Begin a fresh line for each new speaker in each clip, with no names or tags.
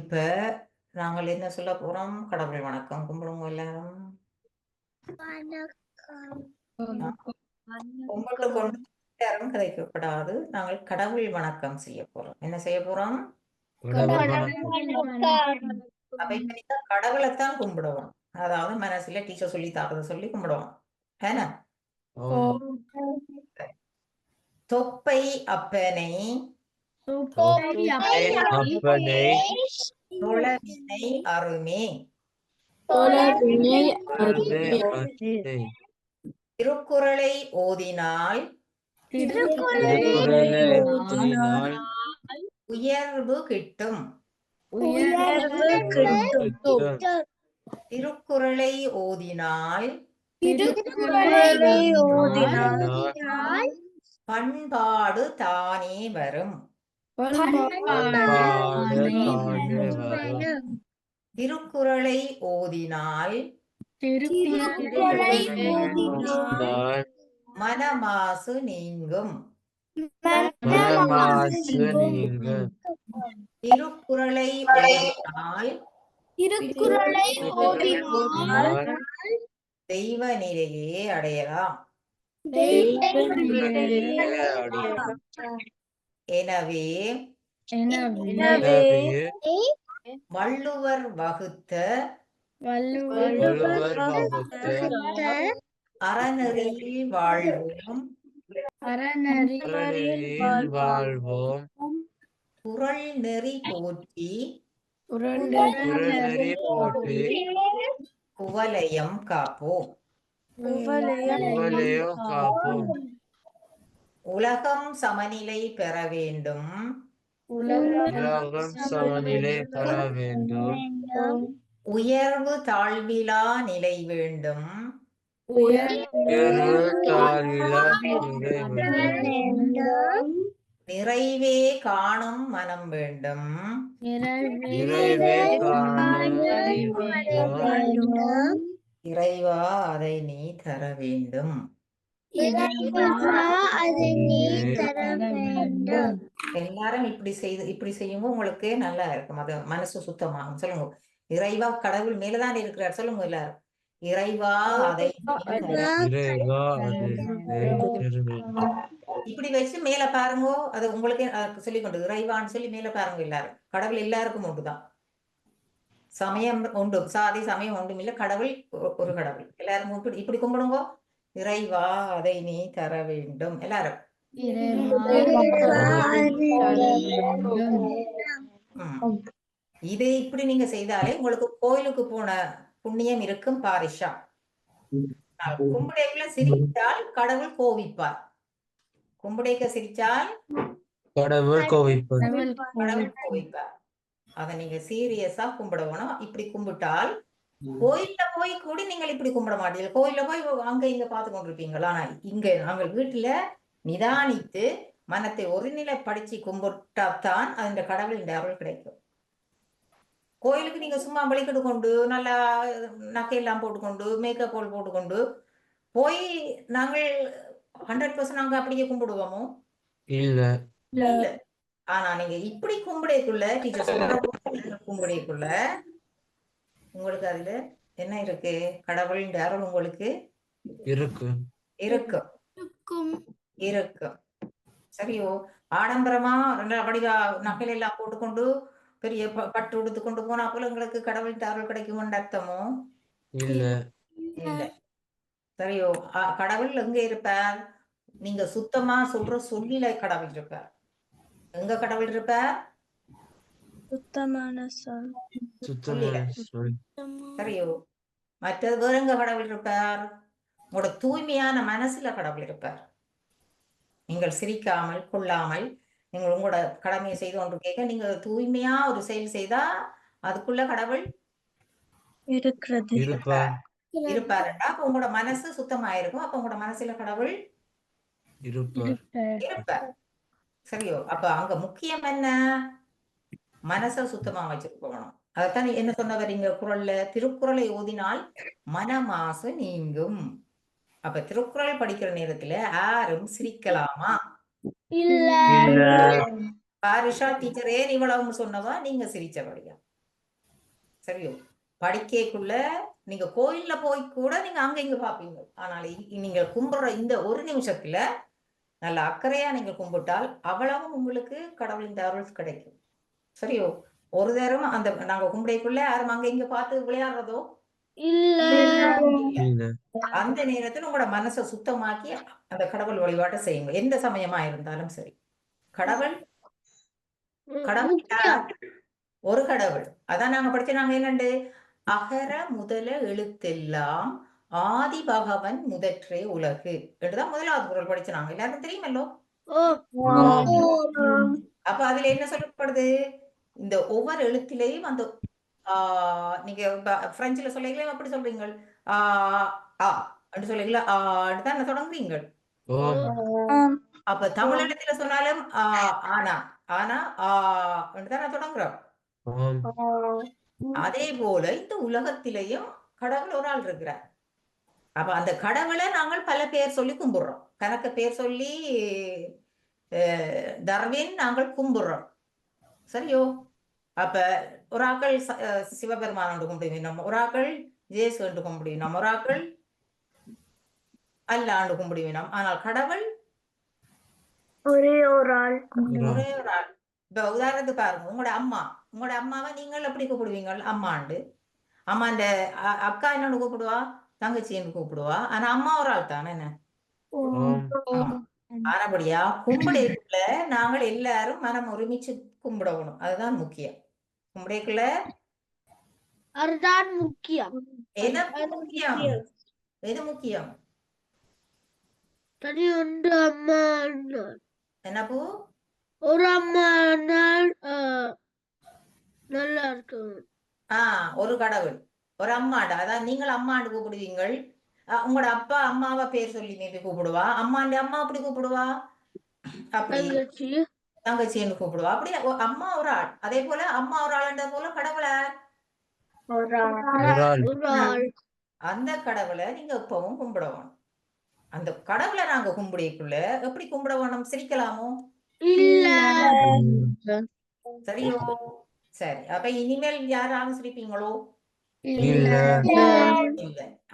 இப்ப நாங்கள் என்ன சொல்ல போறோம் கடவுள் வணக்கம் கும்பிடுங்க எல்லாரும் கொண்டு யாரும் கதைக்கப்படாது நாங்கள் கடவுள் வணக்கம் செய்ய போறோம் என்ன செய்ய போறோம் கடவுளைத்தான் கும்பிடுவோம் அதாவது மனசுல டீச்சர் சொல்லி தாக்கத சொல்லி கும்பிடுவோம் தொப்பை அப்பனை
அப்பனை
துளவினை
திருக்குறளை ஓதினால் உயர்வு கிட்டும் திருக்குறளை ஓதினால் பண்பாடு தானே வரும் திருக்குறளை ஓதினால் மனமாசு நீங்கும் திருக்குறளை ஓதினால்
திருக்குறளை ஓதினால்
தெய்வ நிலையே அடையலாம்
தெய்வ நிலையே அடையலாம்
எனவே வள்ளுவர் வகுத்த அறநெறியில் வாழ்வோம்
வாழ்வோம்
குரல் நெறி போற்றி குவலயம் காப்போம் காப்போம் உலகம் சமநிலை பெற வேண்டும்
உலகம் சமநிலை பெற வேண்டும்
உயர்வு தாழ்விலா நிலை வேண்டும்
உயர்வு தாழ்விலா நிலை வேண்டும்
நிறைவே காணும் மனம் வேண்டும்
நிறைவே
இறைவா அதை நீ தர வேண்டும்
எல்லாரும்
இப்படி செய்து இப்படி செய்யும் உங்களுக்கு நல்லா இருக்கும் அது மனசு சுத்தமாகும் சொல்லுங்க இறைவா கடவுள் மேலதான் இருக்கிறார் சொல்லுங்க எல்லாரும் இறைவா அதை இப்படி வச்சு மேல பாருங்க அது உங்களுக்கே சொல்லி கொண்டு இறைவான்னு சொல்லி மேல பாருங்க எல்லாரும் கடவுள் எல்லாருக்கும் உண்டுதான் சமயம் உண்டு சாதி சமயம் ஒன்றும் இல்ல கடவுள் ஒரு கடவுள் எல்லாரும் இப்படி இப்படி கும்பிடுங்க இறைவா அதை நீ தர வேண்டும் எல்லாரும் இதை இப்படி நீங்க செய்தாலே உங்களுக்கு கோயிலுக்கு போன புண்ணியம் இருக்கும் பாரிஷா கும்படைக்குள்ள சிரித்தால் கடவுள் கோவிப்பார் கும்படைக்க சிரிச்சால்
கடவுள் கோவிப்பார் கடவுள் கோவிப்பார்
அதை நீங்க சீரியஸா கும்பிடணும் இப்படி கும்பிட்டால் கோயில்ல போய் கூட நீங்கள் இப்படி கும்பிட மாட்டீங்க கோயில்ல போய் அங்க இங்க பாத்து கொண்டிருப்பீங்களா ஆனா இங்க நாங்கள் வீட்டுல நிதானித்து மனத்தை ஒருநிலை படிச்சு கும்பிட்டாத்தான் அந்த இந்த அருள் கிடைக்கும் கோயிலுக்கு நீங்க சும்மா வெளிக்கிட்டு கொண்டு நல்லா நகையெல்லாம் போட்டுக்கொண்டு மேக்கப் போல் போட்டுக்கொண்டு போய் நாங்கள் ஹண்ட்ரட் பர்சன்ட் நாங்க அப்படியே கும்பிடுவோமோ இல்ல இல்ல ஆனா நீங்க இப்படி கும்பிடையக்குள்ள டீச்சர் உங்களுக்கு அதுல என்ன இருக்கு கடவுளின் அருள் உங்களுக்கு இருக்கு இருக்கும் இருக்கும் சரியோ ஆடம்பரமா ரெண்டு படிகா நகையில எல்லாம் போட்டுக்கொண்டு பெரிய பட்டு உடுத்து கொண்டு போனா போல உங்களுக்கு கடவுளின் அருள் கிடைக்கும் அர்த்தமோ இல்ல இல்ல சரியோ கடவுள் எங்க இருப்பார் நீங்க சுத்தமா சொல்ற சொல்லில கடவுள் இருப்பார் எங்க கடவுள் இருப்பார்
மற்ற சொல்
கடவுள் இருப்பார் உங்களோட தூய்மையான மனசுல கடவுள் இருப்பார் நீங்கள் சிரிக்காமல் கொள்ளாமல் நீங்கள் உங்களோட கடமையை செய்து ஒன்று கேட்க நீங்க தூய்மையா ஒரு செயல் செய்தா அதுக்குள்ள கடவுள் இருக்கிறது இருப்பாருண்டா அப்ப உங்களோட மனசு சுத்தமாயிருக்கும் அப்ப உங்களோட மனசுல கடவுள் இருப்பார் சரியோ அப்ப அங்க முக்கியம் என்ன மனசை சுத்தமா வச்சுட்டு போகணும் அதைத்தான் என்ன சொன்னவர் இங்க குரல்ல திருக்குறளை ஓதினால் மனமாசு நீங்கும் அப்ப திருக்குறள் படிக்கிற நேரத்துல யாரும் சிரிக்கலாமா இல்ல பாரிஷா டீச்சர் ஏன் இவ்வளவு சொன்னவா நீங்க சிரிச்சபடியா சரியோ படிக்கைக்குள்ள நீங்க கோயில்ல போய் கூட நீங்க அங்க இங்க பாப்பீங்க ஆனால் நீங்க கும்பிடுற இந்த ஒரு நிமிஷத்துல நல்ல அக்கறையா நீங்க கும்பிட்டால் அவ்வளவும் உங்களுக்கு கடவுளின் அருள் கிடைக்கும் சரியோ ஒரு நேரம் அந்த நாங்க கும்பிடைக்குள்ள யாரும் அங்க இங்க பார்த்து விளையாடுறதோ அந்த நேரத்துல உங்களோட மனசை சுத்தமாக்கி அந்த கடவுள் வழிபாட்டை செய்யுங்க எந்த சமயமா இருந்தாலும் சரி கடவுள் கடவுள் ஒரு கடவுள் அதான் நாங்க படிச்ச நாங்க என்னண்டு அகர முதல எழுத்தெல்லாம் ஆதி பகவன் முதற்றே உலகு என்றுதான் முதலாவது குரல் படிச்சாங்க நாங்க எல்லாரும் தெரியுமல்லோ அப்ப அதுல என்ன சொல்லப்படுது இந்த ஒவ்வொரு எழுத்திலேயும் அந்த ஆஹ் நீங்க பிரெஞ்சுல சொல்லுங்களே அப்படி சொல்றீங்க ஆஹ் ஆ அப்படி சொல்லுங்களா ஆடுதான் தொடங்குறீங்க அப்ப தமிழ் எழுத்துல சொன்னாலும் ஆனா ஆனா ஆடுதான் தொடங்குறோம் அதே போல இந்த உலகத்திலையும் கடவுள் ஒரு ஆள் இருக்கிறார் அப்ப அந்த கடவுளை நாங்கள் பல பேர் சொல்லி கும்பிடுறோம் கணக்கு பேர் சொல்லி தர்வின் நாங்கள் கும்பிடுறோம் சரியோ அப்ப ஒரு ஆக்கள் சிவபெருமான் என்று நம்ம ஒரு ஆக்கள் ஜேசு என்று நம்ம ஒரு ஆக்கள் அல்ல என்று கும்பிடுவீனம் ஆனால் கடவுள்
ஒரே ஒரு ஆள்
ஒரே ஒரு ஆள் இப்ப உதாரணத்துக்கு பாருங்க உங்களோட அம்மா உங்களோட அம்மாவை நீங்கள் எப்படி கூப்பிடுவீங்க அம்மாண்டு அம்மாண்ட அக்கா என்னன்னு கூப்பிடுவா தங்கச்சின்னு கூப்பிடுவா ஆனா அம்மா ஒரு ஆள் தானே என்ன ஆனபடியா கும்பிடுல நாங்கள் எல்லாரும் மனம் ஒருமிச்சு கும்பிடணும் அதுதான் முக்கியம் உங்களுக்குள்ள
அதுதான் முக்கியம்
எது முக்கியம் எது முக்கியம்
தனி ஒன்று அம்மா என்னப்பூ ஒரு அம்மா நல்லா இருக்கும்
ஆஹ் ஒரு கடவுள் ஒரு அம்மாண்டா அதான் நீங்கள் அம்மாண்டு கூப்பிடுவீங்க உங்களோட அப்பா அம்மாவா பேர் சொல்லி நீ கூப்பிடுவா அம்மாண்டு அம்மா அப்படி கூப்பிடுவா
அப்படி
தங்கச்சின்னு கூப்பிடுவா அப்படி அம்மா ஒரு ஆள் அதே போல அம்மா ஒரு ஆள்ன்றது போல கடவுளை அந்த கடவுளை நீங்க எப்பவும் கும்பிடணும் அந்த கடவுளை நாங்க கும்பிடிக்குள்ள எப்படி கும்பிட வேணும் சிரிக்கலாமோ சரியோ சரி அப்ப இனிமேல் யாராவது சிரிப்பீங்களோ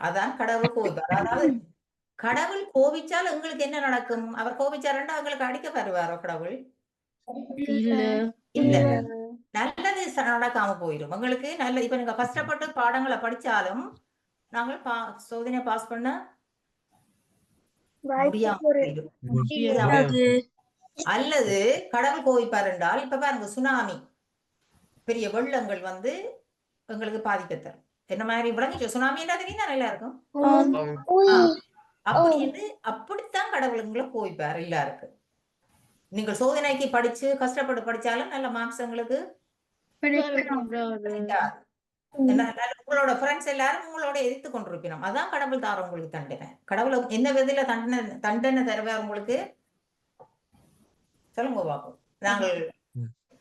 அதான் கடவுள் கோவிப்பார் அதாவது கடவுள் கோவிச்சால் எங்களுக்கு என்ன நடக்கும் அவர் கோவிச்சாருன்னா அவங்களுக்கு அடிக்க வருவாரோ கடவுள்
நல்லது
நடக்காம போயிடும் உங்களுக்கு நல்ல இப்ப நீங்க கஷ்டப்பட்டு பாடங்களை படிச்சாலும் நாங்கள் பா சோதனை பாஸ் பண்ண அல்லது கடவுள் கோவிப்பார் என்றால் இப்ப பாருங்க சுனாமி பெரிய வெள்ளங்கள் வந்து எங்களுக்கு பாதிக்க தரும் என்ன மாதிரி விளங்கிச்சோ சுனாமி என்ன தெரியும் நல்லா இருக்கும் அப்படி அப்படித்தான் கடவுளுங்களை கோவிப்பார் எல்லாருக்கும் நீங்கள் சோதனைக்கு படிச்சு கஷ்டப்பட்டு படிச்சாலும் நல்ல மார்க்ஸ் உங்களுக்கு உங்களோட ஃப்ரெண்ட்ஸ் எல்லாரும் உங்களோட எதிர்த்து கொண்டிருப்பினோம் அதான் கடவுள் தார உங்களுக்கு தண்டனை கடவுளை எந்த விதத்துல தண்டனை தண்டனை தருவார் உங்களுக்கு சொல்லுங்க பாப்போம் நாங்கள்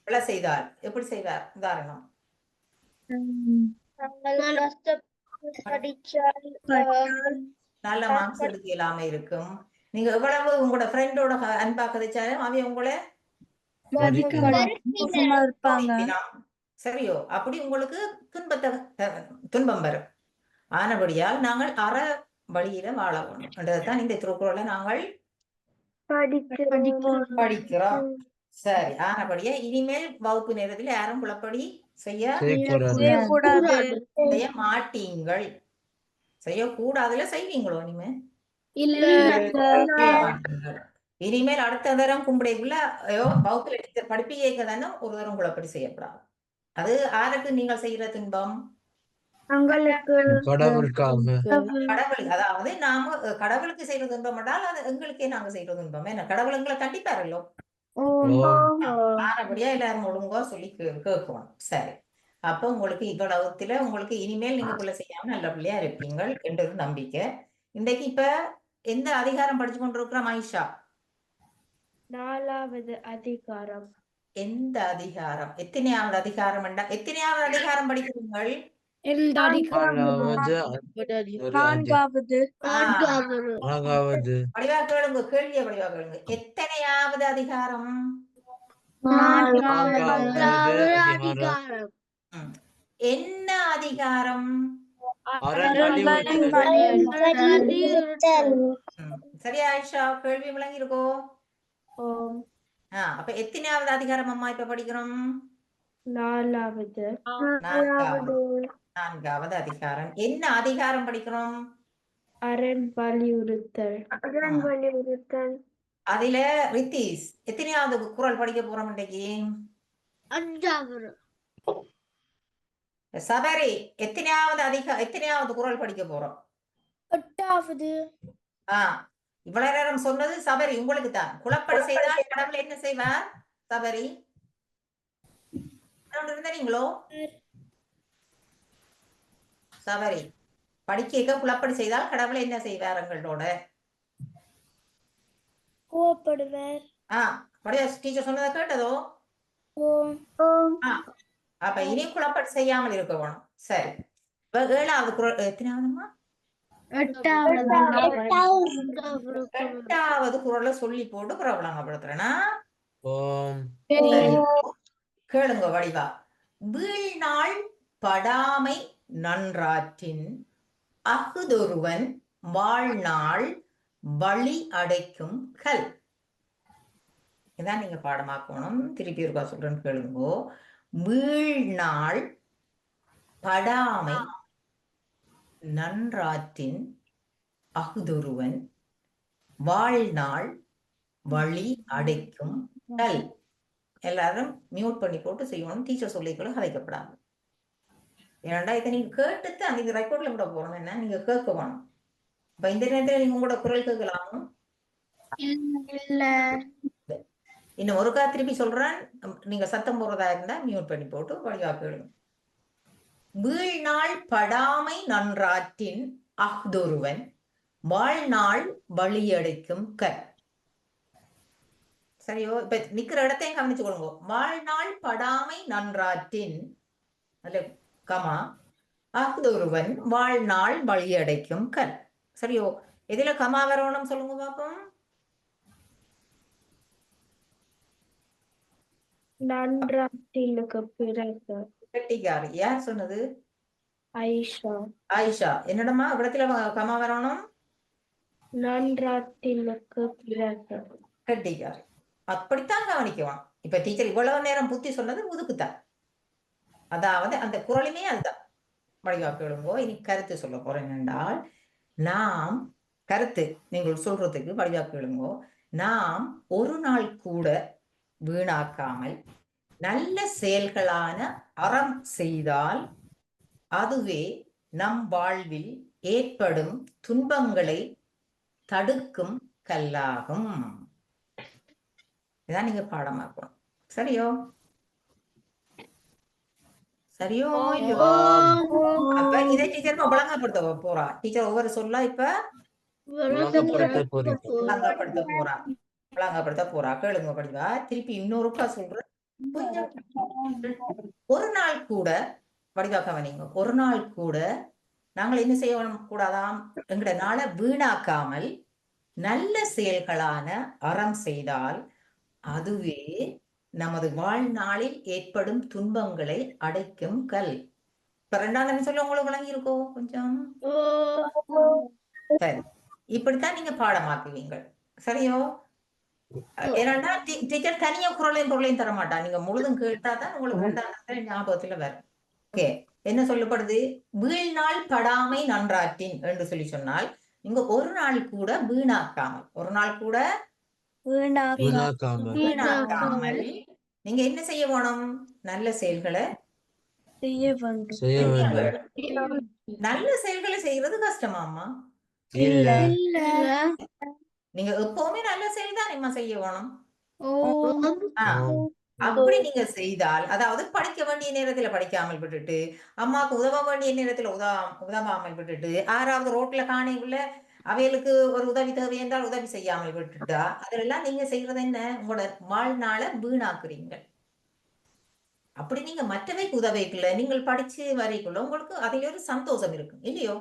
எல்லாம் செய்தார் எப்படி செய்தார் உதாரணம் நல்ல மார்க்ஸ் எடுக்க இருக்கும் நீங்க எவ்வளவு உங்களோட ஃப்ரெண்டோட அன்பா கதைச்சாலும் அவன் உங்களை சரியோ அப்படி உங்களுக்கு துன்பத்தை துன்பம் வரும் ஆனபடியால் நாங்கள் அற வழியில வாழ இந்த திருக்குறளை நாங்கள் படிக்கிறோம் சரி ஆனபடியா இனிமேல் வகுப்பு நேரத்தில் யாரும் குழப்படி செய்ய செய்ய மாட்டீங்கள் செய்யக்கூடாதுல செய்வீங்களோ இனிமே இனிமேல் அடுத்த தரம் கும்பிடைக்குள்ள ஐயோ தானே ஒரு தரம் அப்படி செய்யப்படாது அது யாருக்கு நீங்கள் செய்யற துன்பம் அதாவது நாம கடவுளுக்கு செய்யற துன்பம் அது எங்களுக்கே நாங்க செய்யற துன்பம் என்ன கடவுள் எங்களை கண்டிப்பாரல்லோ ஆனபடியா எல்லாரும் ஒழுங்கா சொல்லி கேட்கணும் சரி அப்ப உங்களுக்கு இவ்வளவுத்துல உங்களுக்கு இனிமேல் நீங்க செய்யாம நல்லபடியா இருப்பீங்க என்றது நம்பிக்கை இன்றைக்கு இப்ப எந்த அதிகாரம் படிச்சு கொண்டிருக்கிறோம் ஐஷா
நாலாவது அதிகாரம்
எந்த அதிகாரம் எத்தனையாவது அதிகாரம் என்ன எத்தனையாவது அதிகாரம் படிக்கிறீர்கள் எத்தனையாவது அதிகாரம் என்ன அதிகாரம் சரியா ஆயிஷா கேள்வி விளங்கி இருக்கோ அப்ப எத்தனையாவது அதிகாரம் அம்மா இப்ப படிக்கிறோம்
நாலாவது
நான்காவது அதிகாரம் என்ன அதிகாரம் படிக்கிறோம்
அரண் வலியுறுத்தல் அரண் வலியுறுத்தல்
அதுல ரித்தீஸ் எத்தனையாவது குரல் படிக்க போறோம் இன்னைக்கு அஞ்சாவது சபரி எத்தனையாவது அதிக எத்தனையாவது குரல் படிக்க போறோம்
எட்டாவது
ஆஹ் இவ்வளவு நேரம் சொன்னது சபரி உங்களுக்கு தான் குழப்பம் செய்தால் கடவுள் என்ன செய்வார் சபரி இருந்தீங்களோ சபரி படிக்க குழப்படி செய்தால் கடவுள் என்ன செய்வார் எங்களோட ஆ டீச்சர் சொன்னதை கேட்டதோ அப்ப இனி குழப்பம் செய்யாமல் இருக்க வேணும் சரி ஏழாவது குரல் எத்தனாவதுமா எட்டாவது குரலை சொல்லி போட்டு பிரபலங்கப்படுத்துறேன்னா
கேளுங்க வடிவா வீழ்நாள் படாமை நன்றாற்றின் அகுதொருவன் வாழ்நாள் வழி அடைக்கும் கல்
இதான் நீங்க பாடமாக்கணும் திருப்பி இருக்கா சொல்றேன்னு கேளுங்கோ வீழ்நாள் படாமை நன்றாத்தின் அகுதொருவன் வாழ்நாள் வழி அடைக்கும் கல் எல்லாரும் மியூட் பண்ணி போட்டு செய்யணும் டீச்சர் கூட அழைக்கப்படாது ஏன்னா இதை நீங்க கேட்டுட்டு அன்னைக்கு ரெக்கார்ட்ல கூட போறோம் என்ன நீங்க கேட்க வேணும் இப்ப இந்த நேரத்துல நீங்க உங்களோட குரல் கேட்கலாமா இல்ல இன்னும் ஒருக்கா திருப்பி சொல்றேன் நீங்க சத்தம் போடுறதா இருந்தா மியூட் பண்ணி போட்டு வழிவாப்பிடுங்க வீழ்நாள் படாமை நன்றாற்றின் அஹ்தொருவன் வாழ்நாள் வழியடைக்கும் கற் சரியோ இப்ப நிக்கிற இடத்தையும் கவனிச்சு கொடுங்க வாழ்நாள் படாமை நன்றாற்றின் அல்ல கமா அஹ்தொருவன் வாழ்நாள் வழியடைக்கும் கல் சரியோ எதுல கமா வரணும் சொல்லுங்க பாப்போம்
நன்றாட்டிலுக்கு பிறகு
பெட்டிகார் யார் சொன்னது ஐஷா ஐஷா என்னடமா இடத்துல கமா வரணும்
நன்றாட்டிலுக்கு பிறகு
கட்டிகார் அப்படித்தான் கவனிக்குவான் இப்ப டீச்சர் இவ்வளவு நேரம் புத்தி சொன்னது முதுக்குத்தான் அதாவது அந்த குரலுமே அதுதான் வழிவாக்கு விழுங்கோ இனி கருத்து சொல்ல போறேன் என்றால் நாம் கருத்து நீங்கள் சொல்றதுக்கு வழிவாக்கு விழுங்கோ நாம் ஒரு நாள் கூட வீணாக்காமல் நல்ல செயல்களான அறம் செய்தால் அதுவே நம் வாழ்வில் ஏற்படும் துன்பங்களை தடுக்கும் கல்லாகும் இதான் நீங்க பாடமா இருக்கணும் சரியோ சரியோ அப்ப இதை டீச்சர் போறா டீச்சர் ஒவ்வொரு சொல்லா இப்ப
ஒழுங்கப்படுத்த
போறா புல்லாங்கப்படுத்தா போறா எழுதுங்க படிவா திருப்பி இன்னொருக்கா சொல்றேன் கொஞ்சம் ஒரு நாள் கூட வடிவா கவனிங்க ஒரு நாள் கூட நாங்கள் என்ன செய்ய கூடாதாம் எங்களோட நாளை வீணாக்காமல் நல்ல செயல்களான அறம் செய்தால் அதுவே நமது வாழ்நாளில் ஏற்படும் துன்பங்களை அடைக்கும் கல் இப்ப ரெண்டாவது என்ன சொல்ல உங்களுக்கு வழங்கி இருக்கோ கொஞ்சம் சரி இப்படித்தான் நீங்க பாடமாக்குவீங்க சரியோ ஏன்னா டீச்சர் தனியா குரலையும் பொருளையும் தர மாட்டான் நீங்க முழுதும் கேட்டாதான் உங்களுக்கு உண்டான ஞாபகத்துல வரும் ஓகே என்ன சொல்லப்படுது வீழ்நாள் படாமை நன்றாற்றின் என்று சொல்லி சொன்னால் நீங்க ஒரு நாள் கூட வீணாக்காமல் ஒரு நாள் கூட வீணாக்காமல் நீங்க என்ன செய்ய போனோம் நல்ல செயல்களை நல்ல செயல்களை செய்யறது கஷ்டமாமா
இல்ல
நீங்க எப்பவுமே நல்ல செயல்தான் நம்ம
வேணும்
அப்படி நீங்க செய்தால் அதாவது படிக்க வேண்டிய நேரத்துல படிக்காமல் விட்டுட்டு அம்மாவுக்கு உதவ வேண்டிய நேரத்துல உதவ உதவாமல் விட்டுட்டு ஆறாவது ரோட்ல உள்ள அவைகளுக்கு ஒரு உதவி தேவை என்றால் உதவி செய்யாமல் விட்டுட்டா அதெல்லாம் நீங்க செய்யறது என்ன உங்களோட வாழ்நாள வீணாக்குறீங்க அப்படி நீங்க மற்றவைக்கு உதவிக்குள்ள நீங்கள் படிச்சு வரைக்குள்ள உங்களுக்கு அதுல ஒரு சந்தோஷம் இருக்கும் இல்லையோ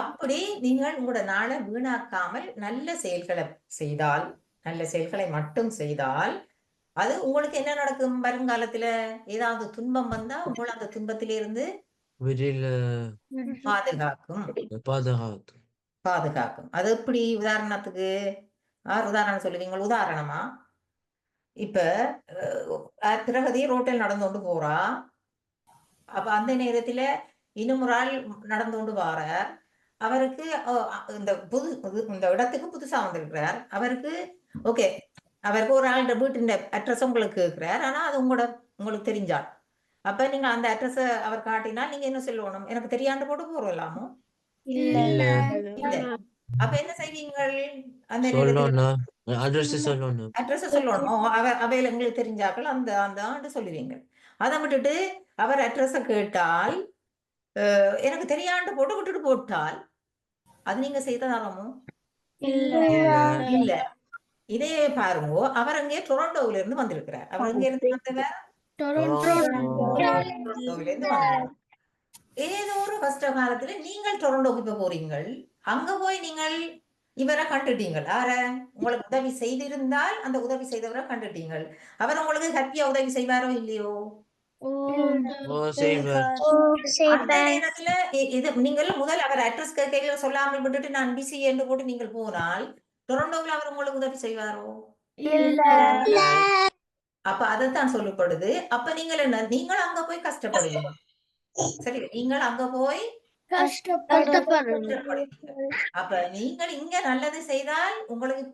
அப்படி நீங்கள் உங்களோட நாளை வீணாக்காமல் நல்ல செயல்களை செய்தால் நல்ல செயல்களை மட்டும் செய்தால் அது உங்களுக்கு என்ன நடக்கும் வருங்காலத்துல ஏதாவது துன்பம் வந்தா உங்களை அந்த துன்பத்திலிருந்து
பாதுகாக்கும் பாதுகாக்கும்
பாதுகாக்கும் அது எப்படி உதாரணத்துக்கு ஆறு உதாரணம் சொல்லுவீங்க உதாரணமா இப்ப பிரகதி ரோட்டில் நடந்து கொண்டு போறா அப்ப அந்த நேரத்துல இன்னும் ஒரு ஆள் நடந்து கொண்டு வாரார் அவருக்கு இந்த புது இந்த இடத்துக்கு புதுசா வந்திருக்கிறார் அவருக்கு ஓகே அவருக்கு ஒரு ஆள் வீட்டு அட்ரஸ் உங்களுக்கு கேட்கிறார் ஆனா அது உங்களோட உங்களுக்கு தெரிஞ்சாள் அப்ப நீங்க அந்த அட்ரஸ் அவர் காட்டினா நீங்க என்ன சொல்லணும் எனக்கு தெரியாண்டு போட்டு போறலாமோ இல்ல அப்ப என்ன செய்வீங்கள்
அந்த அட்ரஸ்
சொல்லணும் அவர் அவையில எங்களுக்கு தெரிஞ்சாக்கள் அந்த அந்த ஆண்டு சொல்லுவீங்க அதை விட்டுட்டு அவர் அட்ரஸ கேட்டால் எனக்கு தெரியாண்டு போட்டு விட்டுட்டு போட்டால் அது நீங்க செய்ததாலமோ
இல்ல
இதே பாருங்க அவர் அங்கே டொரண்டோவில இருந்து வந்திருக்கிறார் அவர் அங்கே இருந்து ஏதோ ஒரு கஷ்ட காலத்துல நீங்கள் டொரண்டோக்கு இப்ப போறீங்கள் அங்க போய் நீங்கள் இவரை கண்டுட்டீங்கள் அவர உங்களுக்கு உதவி செய்திருந்தால் அந்த உதவி செய்தவரை கண்டுட்டீங்கள் அவர் உங்களுக்கு ஹாப்பியா உதவி செய்வாரோ இல்லையோ நீங்கள் முதல் அவர் அட்ரஸ் கேட்க சொல்லாமல் விட்டுட்டு நான் பிசி என்று போட்டு நீங்கள் போனால் டொரண்டோவில் அவர் உங்களுக்கு உதவி செய்வாரோ அப்ப அதான் சொல்லப்படுது அப்ப நீங்கள் என்ன நீங்கள் அங்க போய் கஷ்டப்படுவீங்க சரி நீங்கள் அங்க போய் அப்ப நீங்கள் இங்க நல்லது செய்தால் உங்களுக்கு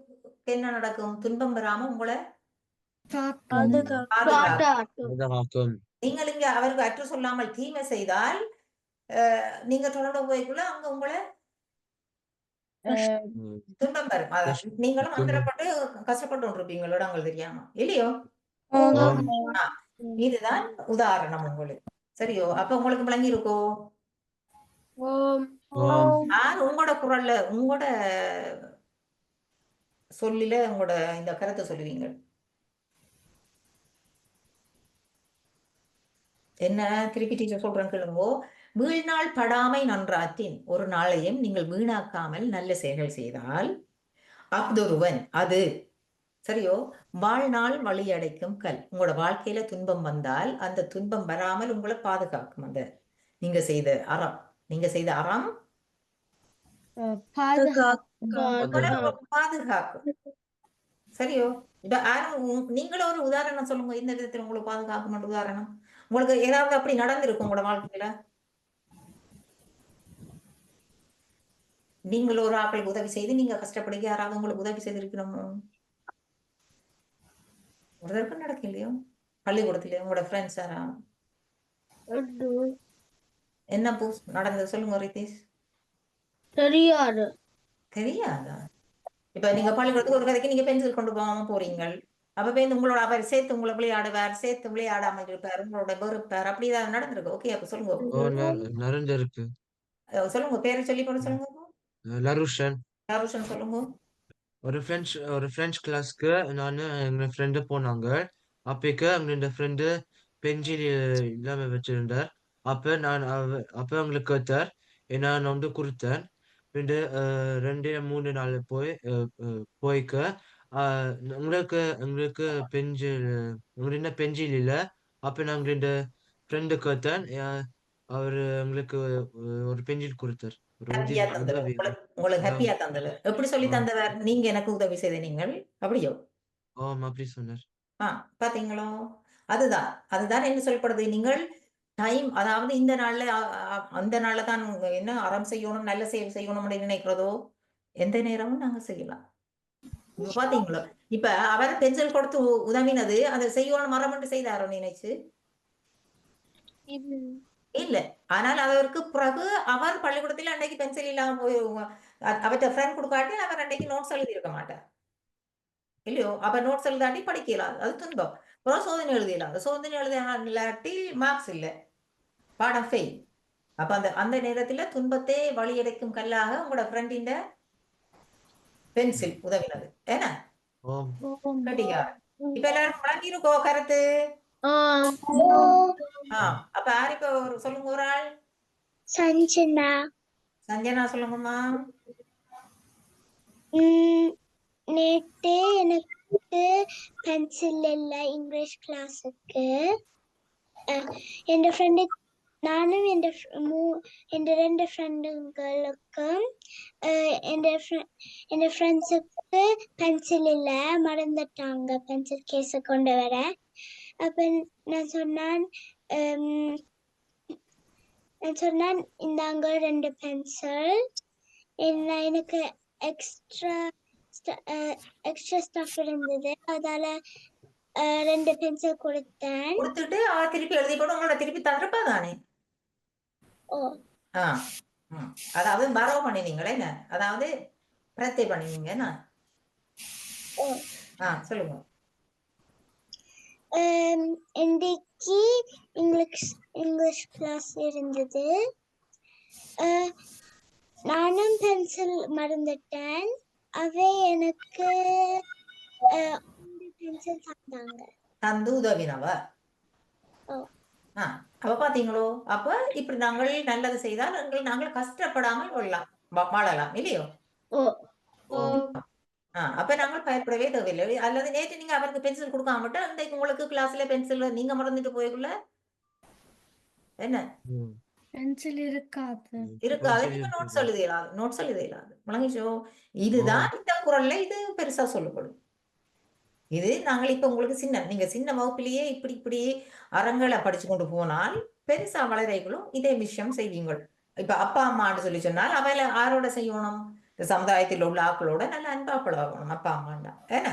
என்ன நடக்கும் துன்பம் வராம உங்களை
பாதுகாக்கும்
நீங்கள் இங்க அவருக்கு அற்று சொல்லாமல் தீமை செய்தால் நீங்க தொடர்ந்து போய்க்குள்ள அங்க உங்களை துன்பம் வரும் அதான் நீங்களும் அந்தரப்பட்டு கஷ்டப்பட்டு இருப்பீங்களோட அவங்களுக்கு தெரியாம இல்லையோ இதுதான் உதாரணம் உங்களுக்கு சரியோ அப்ப உங்களுக்கு விளங்கி இருக்கோ உங்களோட குரல்ல உங்களோட சொல்லில உங்களோட இந்த கருத்தை சொல்லுவீங்க என்ன திருப்பி டீச்சர் சொல்றேன் கேளுங்கோ வீழ்நாள் படாமை நன்றாத்தின் ஒரு நாளையும் நீங்கள் வீணாக்காமல் நல்ல செயல்கள் செய்தால் அப்தொருவன் அது சரியோ வாழ்நாள் வழி அடைக்கும் கல் உங்களோட வாழ்க்கையில துன்பம் வந்தால் அந்த துன்பம் வராமல் உங்களை பாதுகாக்கும் அந்த நீங்க செய்த அறம் நீங்க செய்த அறம்
பாதுகாக்கும்
சரியோ இப்ப நீங்களும் ஒரு உதாரணம் சொல்லுங்க இந்த விதத்தில் உங்களுக்கு பாதுகாக்கும் உதாரணம் உங்களுக்கு ஏதாவது அப்படி நடந்திருக்கும் உங்களோட வாழ்க்கையில நீங்கள் ஒரு ஆக்களுக்கு உதவி செய்து நீங்க கஷ்டப்படுகி யாராவது உங்களுக்கு உதவி செய்திருக்கணும் ஒரு தடவை நடக்கும் இல்லையோ பள்ளிக்கூடத்துலயோ உங்களோட ஃப்ரெண்ட்ஸ் யாரா என்ன பூஸ் நடந்தது சொல்லுங்க ரிதீஷ்
தெரியாது
தெரியாதா இப்ப நீங்க பள்ளிக்கூடத்துக்கு ஒரு கதைக்கு நீங்க பென்சில் கொண்டு போகாம போறீங்க அப்பவே உங்களோட அவர் சேர்த்து உங்களை விளையாடுவார் சேர்த்து விளையாடாம இருப்பார் உங்களோட வெறுப்பார் ஏதாவது நடந்திருக்கு ஓகே அப்ப
சொல்லுங்க நடந்திருக்கு
சொல்லுங்க பேரை சொல்லி கூட சொல்லுங்க லருஷன் லருஷன் சொல்லுங்க
ஒரு ஃப்ரெண்ட்ஸ் ஒரு ஃப்ரெண்ட்ஸ் கிளாஸ்க்கு நான் எங்க ஃப்ரெண்டு போனாங்க அப்பக்கு எங்களோட ஃப்ரெண்டு பெஞ்சில் இல்லாம வச்சிருந்தார் அப்ப நான் அப்ப அவங்களுக்கு கேட்டார் நான் வந்து கொடுத்தேன் ரெண்டு ரெண்டு மூணு நாள் போய் போய்க்க ஆ எங்களுக்கு எங்களுக்கு பென்சில் எங்கள்ட்ட பென்சில் இல்லை அப்போ நாங்கள் எங்கள் ஃப்ரெண்டு கேட்டேன் அவர் எங்களுக்கு ஒரு பெஞ்சில் கொடுத்தார்
ஹாப்பியா தந்தவர் உங்களுக்கு உங்களுக்கு ஹாப்பியா தந்தவர் எப்படி சொல்லி தந்தவர் நீங்க எனக்கு உதவி செய்த நீங்கள் அப்படியோ
ஆமா அப்படி சொன்னார்
ஆ பாத்தீங்களோ அதுதான் அதுதான் என்ன சொல்லப்படுது நீங்கள் டைம் அதாவது இந்த நாள்ல அந்த நாள்ல தான் என்ன அறம் செய்யணும் நல்ல செய்ய செய்யணும்னு நினைக்கிறதோ எந்த நேரமும் நாங்க செய்யலாம் பாத்தீங்களா இப்ப அவர் பென்சில் கொடுத்து உதவினது அதை செய்வோம் மரம் செய்தாரோ நினைச்சு இல்ல ஆனால் அவருக்கு பிறகு அவர் பள்ளிக்கூடத்தில் அன்னைக்கு பென்சில் இல்லாம போய் அவற்ற ஃப்ரெண்ட் கொடுக்காட்டி அவர் அன்னைக்கு நோட்ஸ் எழுதி இருக்க மாட்டார் இல்லையோ அப்ப நோட்ஸ் எழுதாட்டி படிக்கலாம் அது துன்பம் அப்புறம் சோதனை எழுதிடலாம் சோதனை எழுதாட்டி மார்க்ஸ் இல்லை பாடம் ஃபெயில் அப்ப அந்த அந்த நேரத்துல துன்பத்தை வழியடைக்கும் கல்லாக உங்களோட ஃப்ரெண்டின்ட பென்சில் உதவினது ஏன்னா இப்ப எல்லாரும் வழங்கிருக்கோ கருத்து அப்ப யார் ஒரு சொல்லுங்க ஒரு ஆள்
சஞ்சனா
சஞ்சனா சொல்லுங்கம்மா
நேத்து எனக்கு பென்சில் இல்ல இங்கிலீஷ் கிளாஸுக்கு என் ஃப்ரெண்டுக்கு நானும் எந்த மூ எந்த ரெண்டு ஃப்ரெண்டுங்களுக்கும் എൻ്റെ எந்த ஃப்ரெண்ட்ஸுக்கு பென்சில் இல்லை மறந்துட்டாங்க பென்சில் கேஸை கொண்டு வர அப்போ நான் சொன்னான் நான் சொன்னான் இந்தாங்க ரெண்டு பென்சில் என்ன எனக்கு எக்ஸ்ட்ரா எக்ஸ்ட்ரா ஸ்டஃப் இருந்தது அதால ரெண்டு பென்சில் கொடுத்தேன்
கொடுத்துட்டு திருப்பி எழுதி கூட உங்களை திருப்பி தந்திருப்பா தானே அதாவது மரோ பண்ணினீங்களே என்ன அதாவது பிரத்தை பண்ணினீங்க என்ன ஆ சொல்லுங்க
இன்றைக்கு இங்கிலீஷ் இங்கிலீஷ் கிளாஸ் இருந்தது நானும் பென்சில் மறந்துட்டேன் அவை எனக்கு பென்சில் தந்தாங்க
தந்து உதவினவா ஓ ஆ அப்ப பாத்தீங்களோ அப்ப இப்படி நாங்கள் நல்லது செய்தால் எங்களை நாங்கள் கஷ்டப்படாமல் கொள்ளலாம் வாழலாம் இல்லையோ அப்ப நாங்கள் பயப்படவே தேவையில்லை அல்லது நேற்று நீங்க அவருக்கு பென்சில் கொடுக்காம மட்டும் அந்த உங்களுக்கு கிளாஸ்ல பென்சில் நீங்க மறந்துட்டு போயக்குள்ள என்ன
பென்சில் இருக்காது
இருக்காது நீங்க நோட்ஸ் எழுத நோட்ஸ் எழுத முழங்கிச்சோ இதுதான் இந்த குரல்ல இது பெருசா சொல்லப்படும் இது நாங்கள் இப்ப உங்களுக்கு சின்ன நீங்க சின்ன வகுப்பிலேயே இப்படி இப்படி அறங்களை படிச்சு கொண்டு போனால் பெருசா வளரைகளும் இதே விஷயம் செய்வீங்கள் இப்ப அப்பா அம்மான்னு சொல்லி சொன்னால் அவையில ஆரோட செய்யணும் இந்த சமுதாயத்தில் உள்ள ஆக்களோட நல்ல அன்பா பழகணும் அப்பா அம்மாண்டா ஏன்னா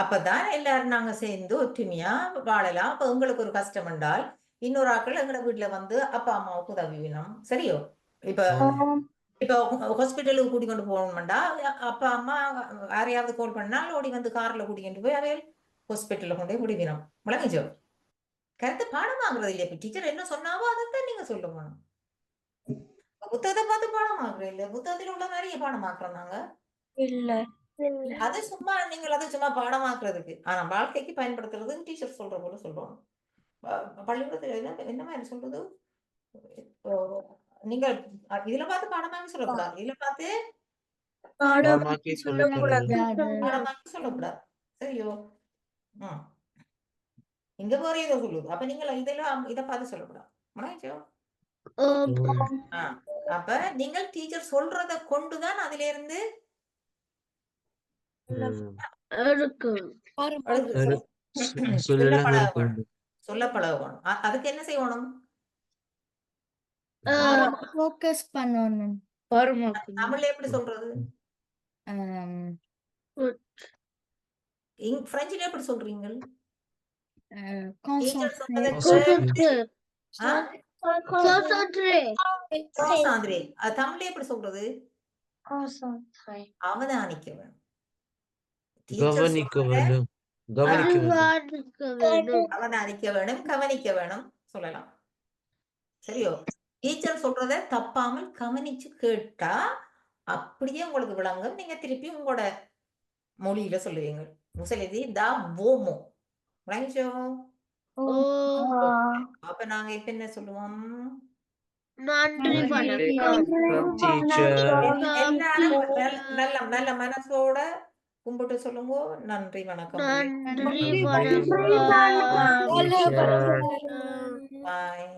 அப்பதான் எல்லாரும் நாங்க சேர்ந்து ஒற்றுமையா வாழலாம் அப்ப உங்களுக்கு ஒரு கஷ்டம் என்றால் இன்னொரு ஆக்கள் எங்களோட வீட்டுல வந்து அப்பா அம்மாவுக்கு உதவி வேணும் சரியோ இப்ப இப்போ ஹாஸ்பிட்டலுக்கு கூட்டிக்கொண்டு போகணும்டா அப்பா அம்மா யாரையாவது கால் பண்ணால் ஓடி வந்து காரில் கூட்டிக்கொண்டு போய் அவையல் ஹாஸ்பிட்டல்ல கொண்டு முடிவினோம் முழங்கிச்சோம் கருத்து பாடம் வாங்குறது இல்லையா இப்போ டீச்சர் என்ன சொன்னாவோ அதைத்தான் நீங்கள் சொல்ல போனோம் புத்தகத்தை பார்த்து பாடம் ஆகுறது இல்ல புத்தகத்தில் உள்ள நிறைய பாடம் ஆக்குறோம் நாங்க இல்ல அது சும்மா நீங்க அதை சும்மா பாடம் ஆக்குறதுக்கு ஆனா வாழ்க்கைக்கு பயன்படுத்துறதுன்னு டீச்சர் சொல்ற போல சொல்றோம் பள்ளிக்கூடத்துல என்ன என்ன மாதிரி சொல்றது நீங்க இதுல பார்த்து பாடமாக்கி சொல்லக்கூடாது இதுல பார்த்து
பாடமாக்கி சொல்லக்கூடாது
பாடமாக்கி சொல்லக்கூடாது சரியோ இங்க வேற ஏதோ சொல்லுது அப்ப நீங்க இதுல இத பார்த்து சொல்லக்கூடாது மனோஜோ அப்ப நீங்க டீச்சர் சொல்றத கொண்டுதான் அதுல இருந்து சொல்ல பழகணும் அதுக்கு என்ன செய்யணும்
ஃபோக்கஸ் பண்ணனும்
தமிழ்ல எப்படி சொல்றது பிரெஞ்சுல எப்படி சொல்றீங்க தமிழ்ல எப்படி சொல்றது அவதானிக்க வேணும் கவனிக்க வேணும் கவனிக்க வேணும் சொல்லலாம் சரியோ டீச்சர் சொல்றத தப்பாமல் கவனிச்சு கேட்டா அப்படியே உங்களுக்கு விளங்கும் நீங்க திருப்பி உங்களோட மொழியில சொல்லுவீங்க முசலிதி தா ஓமோ விளங்கிச்சோ அப்ப நாங்க இப்ப என்ன சொல்லுவோம்
நல்ல
நல்ல மனசோட கும்பிட்டு சொல்லுங்க நன்றி வணக்கம் பாய்